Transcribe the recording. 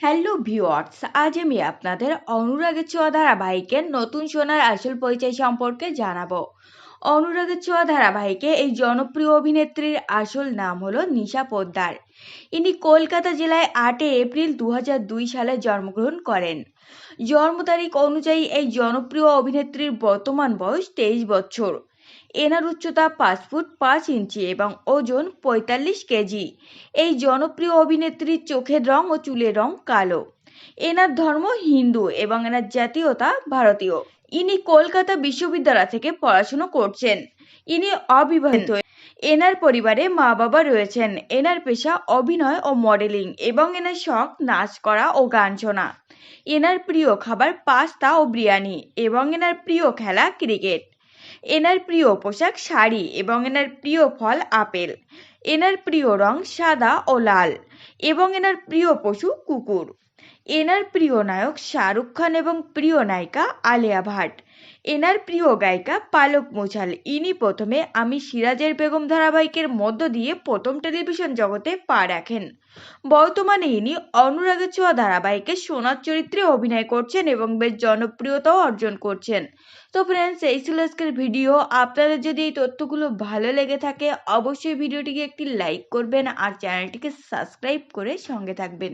Hello viewers, আজ আমি আপনাদের অনুরাগের ছোঁয়া ধারাবাহিকের নতুন সোনার আসল পরিচয় সম্পর্কে জানাব। অনুরাগের ছোঁয়া ধারাবাহিকে এই জনপ্রিয় অভিনেত্রীর আসল নাম হলো নিশা পোদ্দার। ইনি কলকাতা জেলায় আটই এপ্রিল দু হাজার দুই সালে জন্মগ্রহণ করেন। জন্ম তারিখ অনুযায়ী এই জনপ্রিয় অভিনেত্রীর বর্তমান বয়স তেইশ বছর। এনার উচ্চতা পাঁচ ফুট পাঁচ ইঞ্চি এবং ওজন পঁয়তাল্লিশ কেজি। এই জনপ্রিয় অভিনেত্রীর চোখের রং ও চুলের রং কালো। এনার ধর্ম হিন্দু এবং এনার জাতীয়তা ভারতীয়। ইনি কলকাতা বিশ্ববিদ্যালয় থেকে পড়াশুনো করছেন। ইনি অবিবাহিত। এনার পরিবারে মা বাবা রয়েছেন। এনার পেশা অভিনয় ও মডেলিং এবং এনার শখ, নাচ করা ও গান শোনা। এনার প্রিয় খাবার পাস্তা ও বিরিয়ানি এবং এনার প্রিয় খেলা ক্রিকেট। এনার প্রিয় পোশাক শাড়ি এবং এনার প্রিয় ফল আপেল। এনার প্রিয় রং সাদা ও লাল। এবং এনার প্রিয় পশু কুকুর। এনার প্রিয় নায়ক শাহরুখ খান এবং প্রিয় নায়িকা আলিয়া ভাট। এনার প্রিয় গায়িকা পালক মোছাল। ইনি প্রথমে আমি সিরাজের বেগম ধারাবাহিকের মধ্য দিয়ে প্রথম টেলিভিশন জগতে পা রাখেন। বর্তমানে ইনি অনুরাগের ছোঁয়া ধারাবাহিকে সোনার চরিত্রে অভিনয় করছেন এবং বেশ জনপ্রিয়তাও অর্জন করছেন। তো ফ্রেন্ডস এই ছিল আজকের ভিডিও আপনাদের যদি এই তথ্যগুলো ভালো লেগে থাকে, অবশ্যই ভিডিওটিকে একটি লাইক করবেন আর চ্যানেলটিকে সাবস্ক্রাইব করে সঙ্গে থাকবেন।